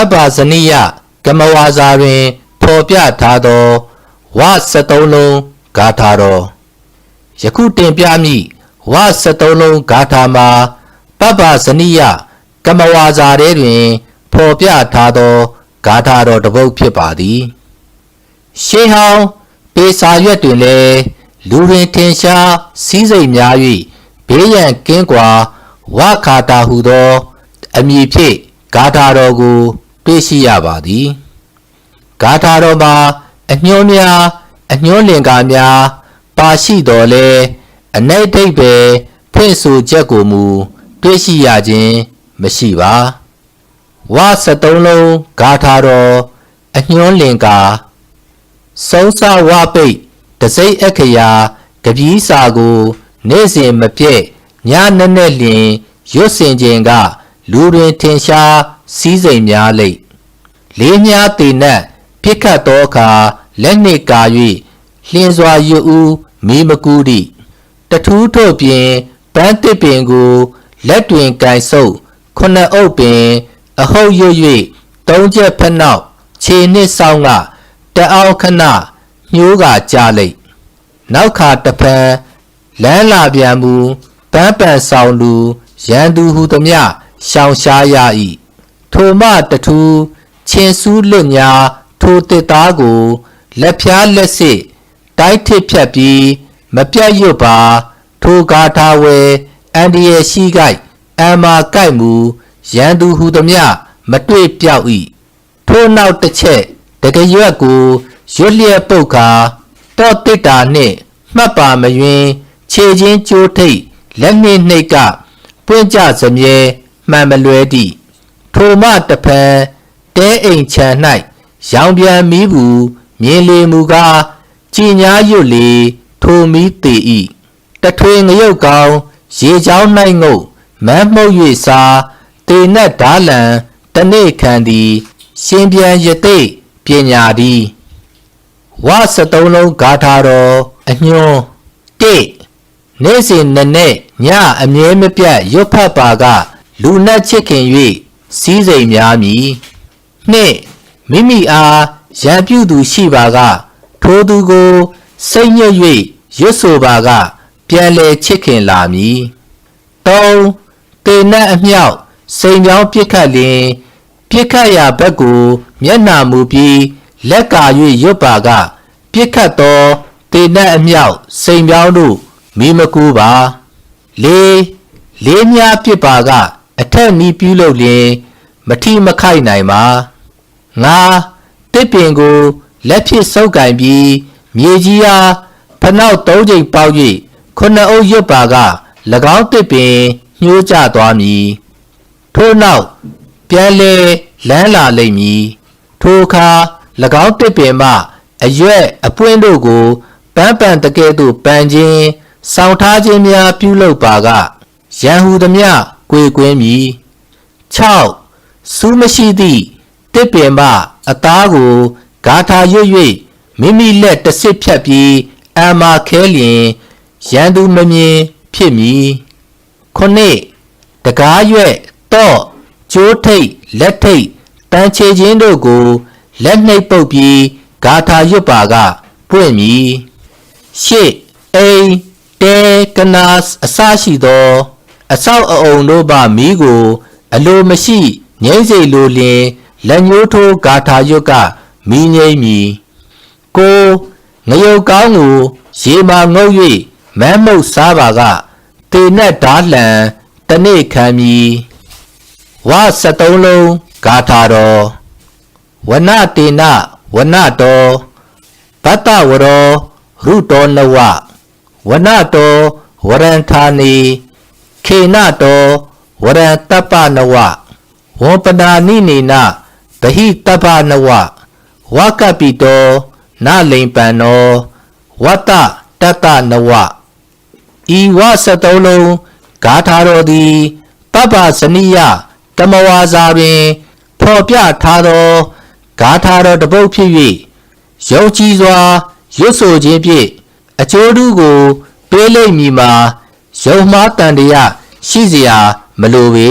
ပ္ပဇနိယကမဝါစာတွင်ဖော်ပြထားသောဝ73လုံးဂါထာတော်ယခုတင်ပြမည့်ဝ73လုံးဂါထာမှာပပ္ပဇနိယကမဝါစာထဲတွင်ဖော်ပြထားသောဂါထာတော်တစ်ပုဒ်ဖြစ်ပါသည်ရှေးဟောင်းပေစာရွက်တွင်လည်းလူတွင်ထင်ရှားစည်းစိမ်များ၍ဘေးရန်ကင်းကွာဝခါတာဟုသော အမည်ဖြင့်ဂါထာတော်ကို တွေ့ရှိရပါသည်ဂါထာတော်မှာအညွှန်းများအညွှန်းလင်္ကာများပါရှိတော်လဲအ내ဒိဋ္ဌိဖွင့်ဆိုချက်ကိုမူတွေ့ရှိရခြင်းမရှိပါဝ73လုံးဂါထာတော်အညွှန်းလင်္ကာဆုံးစဝပိတ်တစိမ့်အခရာကပီးစာကို နေ့စဉ်မပြည့်ညနက်နက်လျင်ရွတ်စင်ခြင်းက လူတွင်ထင်ရှား စည်းစိမ်များလိမ့်လေးများတည်နက်ပြစ်ခတ်သောအခါလက်နှင့်ကာ၍လျင်စွာရွဦးမီးမကူးသည့်တထူးထုတ်ပြင်ပန်းတစ်ပင်ကိုလက်တွင်ကင်ဆုပ်ခုနှစ်အုပ်ပင် အဟုတ်ရွ၍သုံးချက်ဖက်နောက်ခြေနှင့်ဆောင်းကတအောက်ခဏညှိုးကကြားလိမ့်နောက်ခါတဖန်လမ်းလာပြန်မူပန်းပန်ဆောင်လူရန်သူဟုသည်မြရှောင်ရှားရ၏ ထိုမှတထူးချင်းစူးလွတ်ညာထိုတစ်သားကိုလက်ဖြားလက်စစ်တိုက်ထစ်ဖြတ်ပြီးမပြတ်ရွတ်ပါထိုဂါထာဝဲအန်ဒီရဲ့ရှိကိုက်အမ္မာကိုက်မူရန်သူဟုသည်မြမတွေ့ပြောက်၏ထိုနောက်တစ်ချက်တကရွက်ကိုရွတ်လျက်ပုတ်ကာတော့တစ်တာနှင့်မှတ်ပါမယွင်းခြေချင်းကြိုးထိတ်လက်နှင့်နှိတ်ကပွင့်ကြစမြဲမှန်မလွဲသည့် ထိုမှတဖန်တဲအိမ်ချံ၌ရောင်ပြန်မီးဘူးမြင်လေမူကားကြည်ညာရွတ်လေထိုမီးတေဤတထွေငရုတ်ကောင်ရေချောင်း၌ငုတ်မမ်းမှုတ်၍စားတေနတ်ဓာလံတနေ့ခံသည်ရှင်ပြန်ယသိတ်ပညာသည်ဝ73လုံးဂါထာတော်အညွန်း1နေ့စဉ်နနေ့ညအမြဲမပြတ်ရွတ်ဖတ်ပါကလူနတ်ချစ်ခင်၍ စီးစိမ်များမည်နှစ်မိမိအားရန်ပြုသူရှိပါက ထိုသူကိုစိတ်ညစ်၍ရွတ်ဆိုပါက ပြန်လဲချစ်ခင်လာမည်သုံးတေနတ်အမြောက်စိမ်ပြောင်းပြစ်ခတ်လျင်ပြစ်ခတ်ရာဘက်ကို မျက်နှာမူပြီးလက်ကာ၍ရွတ်ပါက ပြစ်ခတ်သောတေနတ်အမြောက်စိမ်ပြောင်းတို့မိမကူပါလေးလေးများပြစ်ပါက အထက်နီးပြုလုပ်လျင် မထီမခိုက်နိုင်ပါငါတစ်ပင်ကိုလက်ဖြစ်ဆုပ်ကင်ပြီးမြေကြီးအားဖနောက်သုံးချိန်ပေါက်၍ခုနှစ်အုပ်ရွတ်ပါက၎င်းတစ်ပင်ညှိုးကျသွားမည်ထို့နောက်ပြန်လေလန်းလာလိမ့်မည်ထိုအခါ၎င်းတစ်ပင်မှအရွက်အပွင့်တို့ကိုပန်းပန်တကဲ့သို့ပန်ခြင်းဆောင်းထားခြင်းများပြုလုပ်ပါကရန်ဟူသည်မြကိုယ်ကွင်းမည်6 စူးမရှိသည့်တစ်ပင်မှအသားကိုဂါထာရွတ်၍မိမိလက်တစ်စစ်ဖြတ်ပြီးအမ္မာခဲလျင်ရန်သူမမြင်ဖြစ်မည်ခုနှစ်တကားရွက်တော့ကျိုးထိတ်လက်ထိတ်တန်ချေခြင်းတို့ကိုလက်နှိပ်ပုတ်ပြီးဂါထာရွတ်ပါကပွင့်မည်ရှစ်အိမ်တဲကနာစအစရှိသော အဆောက်အအုံတို့မှမီးကို အလိုမရှိ ငိမ့်စိလိုလျင်လက်ညှိုးထိုးဂါထာရွတ်ကမီးငိမ့်မည်ကိုငရုတ်ကောင်းကိုရေမာငုတ်၍မမ်းမုတ်စားပါကတေနတ်ဓာလံတနေ့ခံမည်ဝ73လုံးဂါထာတော်ဝနတေနဝနတော်ဘတ္တဝရောရုတော်နဝဝနတော်ဝရံဌာနေခေနတော်ဝရံတပ္ပနဝ ဝောပနာနိနေနဗဟိတပ္ပနဝဝကပိတောနလိန်ပံနောဝတ္တတတ္တနဝဤဝ73လုံးဂါထာတော်သည်ပပ္ပဇနိယတမဝါစာတွင်ဖော်ပြထားသောဂါထာတော်တစ်ပုဒ်ဖြစ်၍ယုံကြည်စွာရွတ်ဆိုခြင်းဖြင့်အကျိုးတူကိုပေးလိမ့်မည်မှာယုံမှားတန်တရားရှိเสียမလိုပေ